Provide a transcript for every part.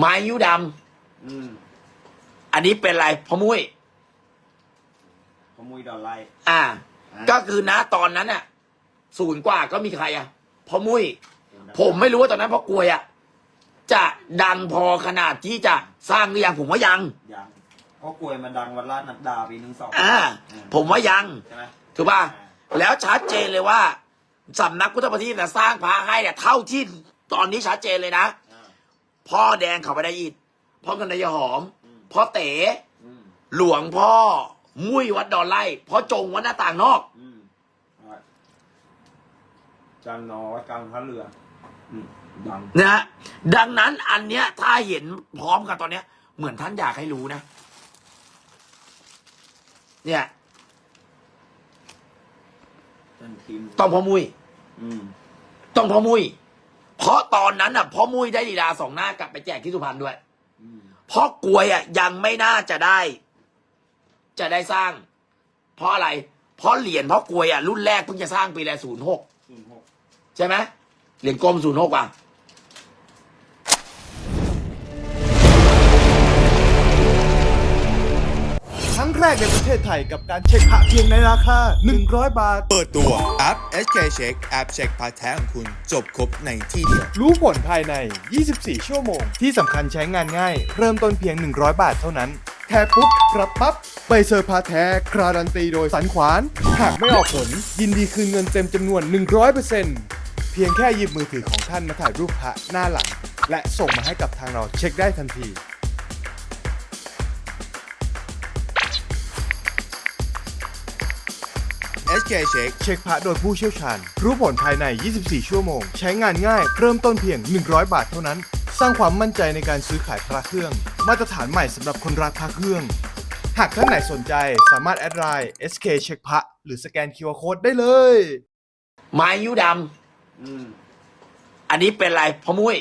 ไม้ยิ้วดอืมำอันนี้เป็นอะไรพ่อมุ้ย ขโมยดอลไลท์อ่า อะก็คือนะตอนนั้นอะศูนย์กว่าก็มีใครอะพ่อมุ้ย ผมไม่รู้ว่าตอนนั้นพ่อกลวยอะจะดังพอขนาดที่จะสร้างหรือยังผมว่ายัง ยังเพราะกลวยมันดังวันลาดนัดดาปีหนึ่งสองอ่า ผมว่ายังใช่ไหมถูกป่ะแล้วชัดเจนเลยว่าสำนักพุทธประทีปนะสร้างพระให้เนี่ยเท่าที่ตอนนี้ชัดเจนเลยนะอ่า พ่อแดงเขาไปได้ยินพ่อกันนายหอมอืมพ่อเต๋อืมหลวงพ่อ มุ้ยวัดดอนไล่พ่อจงวัดหน้าต่างนอกอืมอ่าจันนอวัดกลางพระเรืออืมดังนะฮะดังนั้นอันเนี้ย ถ้าเห็นพร้อมกันตอนเนี้ย เหมือนท่านอยากให้รู้นะ เนี่ยจันทีมต้องพ่อมุ้ยอืมต้องพ่อมุ้ย เพราะตอนนั้นอะพ่อมุ้ยได้ลีลาสองหน้ากลับไปแจกที่สุพรรณด้วยอืมเพราะกลวยอะยังไม่น่าจะได้ จะได้สร้าง เพราะอะไร เพราะเหรียญเพราะกลวยอะรุ่นแรกเพิ่งจะสร้างปีละศูนย์หกศูนย์หกใช่ไหมเหรียญกลมศูนย์หกอะ แรกในประเทศไทยกับการเช็คพระเพียงในราคา 100 บาท เปิดตัวแอป SK Check แอปเช็คพาร์ทแท้ของคุณ จบครบในที่เดียว รู้ผลภายใน 24 ชั่วโมง ที่สำคัญใช้งานง่าย เริ่มต้นเพียง 100 บาทเท่านั้นแค่ปุ๊บรับปั๊บไปเซอร์พาแท้คราดันตีโดยสันขวาน หากไม่ออกผล ยินดีคืนเงินเต็มจำนวน 100%เพียงแค่หยิบมือถือของท่านมาถ่ายรูปพระหน้าหลัง และส่งมาให้กับทางเราเช็คได้ทันที SK Check เช็คพระโดยผู้เชี่ยวชาญ รู้ผลภายใน 24 ชั่วโมง ใช้งานง่าย เริ่มต้นเพียง 100 บาทเท่านั้น สร้างความมั่นใจในการซื้อขายพระเครื่อง มาตรฐานใหม่สำหรับคนรักพระเครื่อง หากท่านไหนสนใจสามารถแอดไลน์ SK เช็คพระหรือสแกน QR Code ได้เลย ไม้ยิ้วดอืมำอันนี้เป็นอะไรพ่อมุ้ย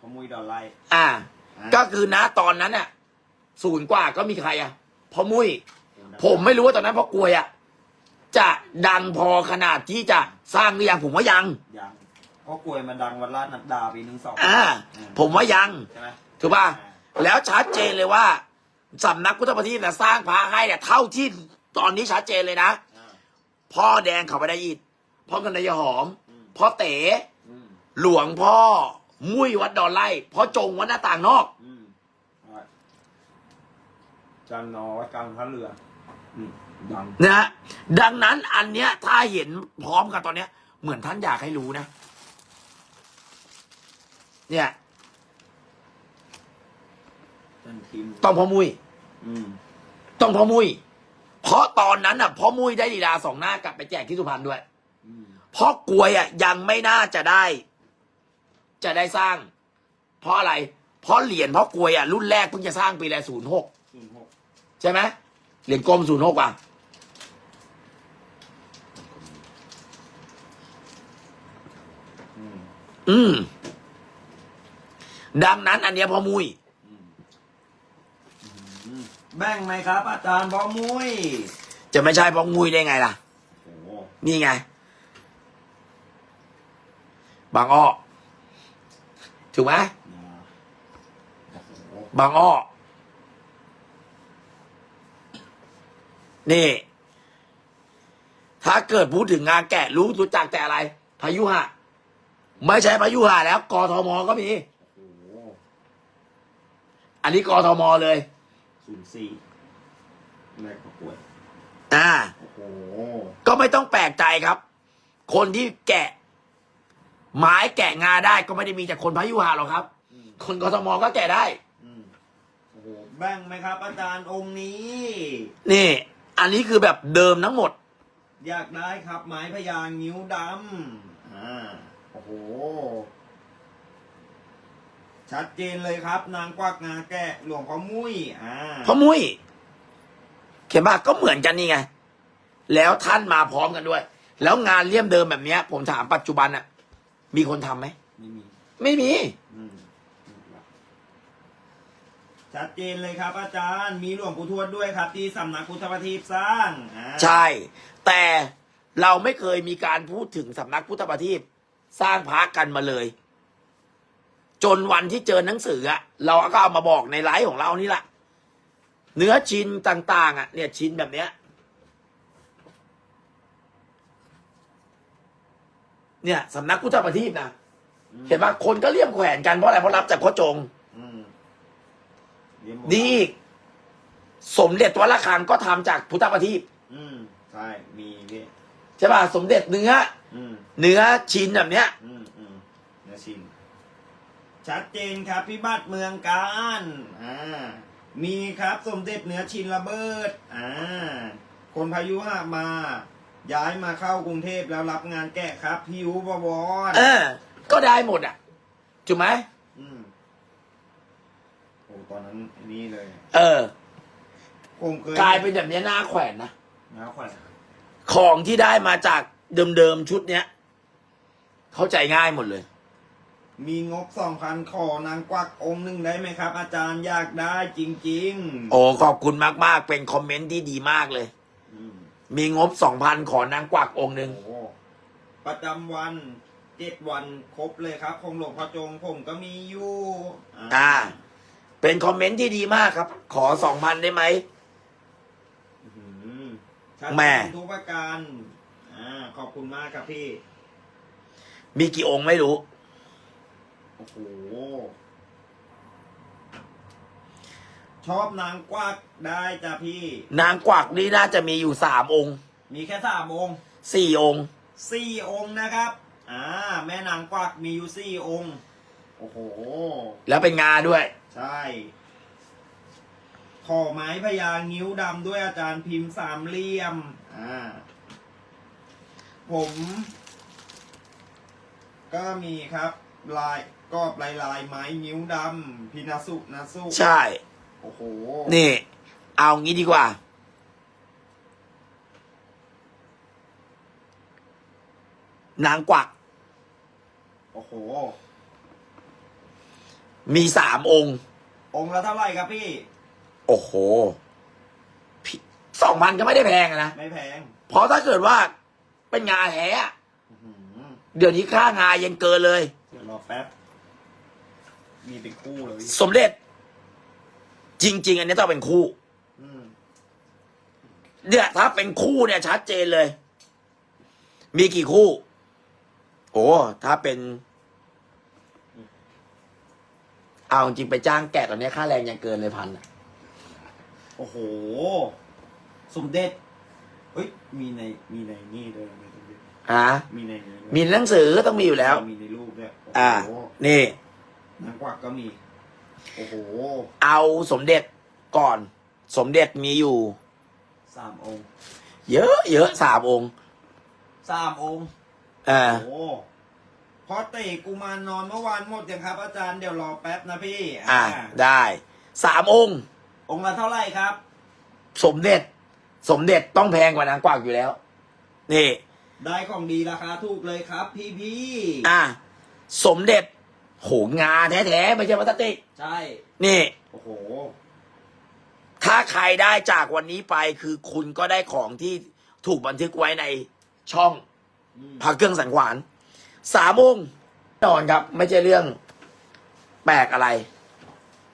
ขโมยดอลไลท์อ่าอะก็คือนะตอนนั้นอะ ศูนย์กว่าก็มีใครอะพ่อมุ้ย ผมไม่รู้ว่าตอนนั้นพ่อกลวยอะจะดังพอขนาดที่จะสร้างหรือยังผมว่ายัง ยังเพราะกลวยมันดังวันลาดนัดดาปีหนึ่งสองอ่า ผมว่ายังใช่ไหมถูกป่ะแล้วชัดเจนเลยว่าสำนักพุทธประทีปนะสร้างพระให้เนี่ยเท่าที่ตอนนี้ชัดเจนเลยนะอ่าพ่อแดงเขาไปได้ยินพ่อกันนายหอมอืมพ่อเต๋อืมหลวงพ่อ มุ้ยวัดดอนไล่พ่อจงวัดหน้าต่างนอกอืมอ่าจันนอวัดกลางพระเรืออืมดัง นะฮะดังนั้นอันเนี้ย ถ้าเห็นพร้อมกันตอนเนี้ย เหมือนท่านอยากให้รู้นะ เนี่ยจันทีมต้องพ่อมุ้ยอืมต้องพ่อมุ้ยเพราะตอนนั้นอะพ่อมุ้ยได้ลีลาสองหน้ากลับไปแจกที่สุพรรณด้วย อืมเพราะกลวยอะยังไม่น่าจะได้ จะได้สร้าง เพราะอะไร เพราะเหรียญเพราะกลวยอะรุ่นแรกเพิ่งจะสร้างปีละศูนย์หก ศูนย์หกใช่ไหม เหรียญกลมศูนย์หกอะอืมอืม ดังนั้น อันเนี้ยพ่อมุ้ยอืมแบ่งไหมครับ อาจารย์บอมุ้ยจะไม่ใช่พ่อมุ้ยได้ไงล่ะ โอ้โหนี่ไง บางอ้อ ถูกไหม นะโอ้โหบางอ้อ นี่ ถ้าเกิดพูดถึงงานแกะรู้รู้จักแต่อะไร พายุหะไม่ใช่พายุหะแล้วกทมก็มีโอ้โหอันนี้กทมเลย ศูนย์สี่แรกประกวดอ่า โอ้โหก็ไม่ต้องแปลกใจครับ คนที่แกะ ไม้แกะงาได้ก็ไม่ได้มีแต่คนพายุหะหรอกครับ อืมคนกทมก็แกะได้ อืมโอ้โหแบ่งไหมครับ อาจารย์องค์นี้ นี่ อันนี้คือแบบเดิมทั้งหมด อยากได้ครับไม้พยางนิ้วดำอ่าโอ้โห ชัดเจนเลยครับ นางกวักงาแกะหลวงพ่อมุ้ยอ่าเพราะมุ้ย เขียนว่าก็เหมือนกันนี่ไง แล้วท่านมาพร้อมกันด้วย แล้วงานเลี่ยมเดิมแบบเนี้ย ผมถามปัจจุบันอะมีคนทำไหมไม่มี ไม่มี อืม ชัดเจนเลยครับ อาจารย์มีหลวงปู่ทวดด้วยครับ ที่สำนักพุทธประทีปสร้างอ่าใช่ แต่เราไม่เคยมีการพูดถึงสำนักพุทธประทีปสร้างพระกันมาเลย จนวันที่เจอหนังสืออะเราก็เอามาบอกในไลฟ์ของเรานี่แหละเนื้อชิ้นต่างๆอะเนี่ยชิ้นแบบเนี้ย เนี่ยสำนักพุทธประทีปนะเห็นปะคนก็เลี่ยมแขวนกันเพราะอะไรเพราะรับจากพ่อจง นหมดนี่สมเด็จวัดระฆังก็ทำจากพุทธประทีปอืมใช่มีพี่ใช่ป่ะสมเด็จเนื้ออืมเนื้อชิ้นแบบเนี้ย อืมอืมเนื้อชินชัดเจนครับพิบัติเมืองการอ่ามีครับสมเด็จเหนือชินระเบิดอ่าคนพายุหะมา ย้ายมาเข้ากรุงเทพแล้วรับงานแกะครับ พี่อูบวรเออ ก็ได้หมดอะถูกไหมอืมโอ้ ตอนนั้นไอ้นี่เลยเออผมเคยกลายเป็นแบบเนี้ยหน้าแขวนนะน้าแขวนของที่ได้มาจากเดิมๆชุดเนี้ย เข้าใจง่ายหมดเลย มีงบสองพันขอนางกวักองค์หนึ่งได้ไหมครับ อาจารย์อยากได้จริงๆโอ้ขอบคุณมากๆ เป็นคอมเมนต์ที่ดีมากเลย อืมมีงบสองพันขอนางกวักองค์หนึ่งโอ้ประจำวันเจ็ดวันครบเลยครับ ของหลวงพ่อจงผมก็มีอยู่อ่า เป็นคอมเมนต์ที่ดีมากครับ ขอสองพันได้ไหมอื้อหือชัดแม่เจนทุกประการอ่าขอบคุณมากครับพี่ มีกี่องค์ไม่รู้ โอ้โห ชอบนางกวักได้จ้ะพี่ นางกวักนี่น่าจะมีอยู่สามองค์มีแค่สามองค์สี่องค์ สี่องค์นะครับ อ่า แม่นางกวักมีอยู่สี่องค์ โอ้โห แล้วเป็นงาด้วย ใช่ ขอไม้พญางิ้วดำด้วยอาจารย์พิมพ์สามเหลี่ยม อ่า ผม ก็มีครับ ลายก็ลายลายไม้งิ้วดำพินาสุนาสุใช่ โอ้โห นี่ เอางี้ดีกว่า นางกวัก โอ้โห มีสามองค์ องค์ละเท่าไหร่ครับพี่ โอ้โหสองพันก็ไม่ได้แพงอะนะ ไม่แพงเพราะถ้าเกิดว่าเป็นงาแท้อะอื้อหือเดี๋ยวนี้ค่างายังเกินเลย เดี๋ยวรอแป๊บ มีเป็นคู่เลย สมเด็จ จริง ๆ อันนี้ต้องเป็นคู่ อืมเนี่ยถ้าเป็นคู่เนี่ยชัดเจนเลย มีกี่คู่ โอ้ถ้าเป็น เอาจริงไปจ้างแกะตอนนี้ค่าแรงยังเกินเลยพันอะโอ้โห สมเด็จ เฮ้ย มีใน มีในนี่ด้วยในสมเด็จฮะมีในนี้ด้วยมีหนังสือต้องมีอยู่แล้ว มีในรูปด้วยอ่าโอ้โหนี่ นางกวักก็มี โอ้โห เอาสมเด็จก่อน สมเด็จมีอยู่ สามองค์ เยอะเยอะสามองค์สามองค์ อ่า โอ้โห พอเตะกุมารนอนเมื่อวานหมดยังครับ อาจารย์เดี๋ยวรอแป๊บนะพี่อ่าได้สามองค์ องค์ละเท่าไหร่ครับ สมเด็จ สมเด็จต้องแพงกว่านางกวักอยู่แล้ว นี่ ได้ของดีราคาถูกเลยครับ พี่พี่อ่าสมเด็จโหงาแท้ๆไม่ใช่พลาสติกใช่ นี่โอ้โหถ้าใครได้จากวันนี้ไปคือคุณก็ได้ของที่ถูกบันทึกไว้ในช่องอืมพระเครื่องสังขวาน สามองค์แน่นอนครับ ไม่ใช่เรื่องแปลกอะไร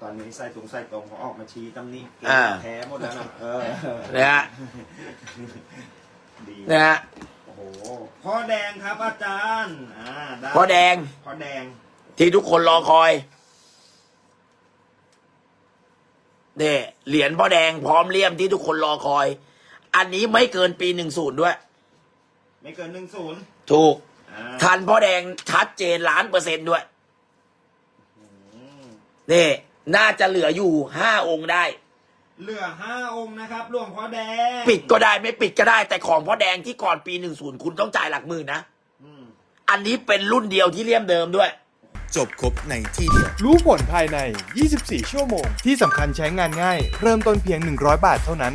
ตอนนี้ใส่ตรงใส่ตรงเขาออกมาชี้ตำหนิเกอ่า แท้หมดแล้วนะเออนะฮะดีนะฮะโอ้โหพ่อแดงครับอาจารย์อ่าได้พ่อแดงพ่อแดงที่ทุกคนรอคอยเนี่ยเหรียญพ่อแดงพร้อมเลี่ยมที่ทุกคนรอคอย อันนี้ไม่เกินปีหนึ่งศูนย์ด้วย ไม่เกินหนึ่งศูนย์ถูกอ่า ทันพ่อแดงชัดเจนล้านเปอร์เซ็นต์ด้วยอืมนี่น่าจะเหลืออยู่ห้าองค์ได้ เหลือห้าองค์นะครับหลวงพ่อแดง ปิดก็ได้ไม่ปิดก็ได้ แต่ของพ่อแดงที่ก่อนปีหนึ่งศูนย์คุณต้องจ่ายหลักหมื่นนะอืมอันนี้เป็นรุ่นเดียวที่เลี่ยมเดิมด้วย จบครบในที่เดียว รู้ผลภายใน 24 ชั่วโมง ที่สำคัญใช้งานง่าย เริ่มต้นเพียง 100 บาทเท่านั้น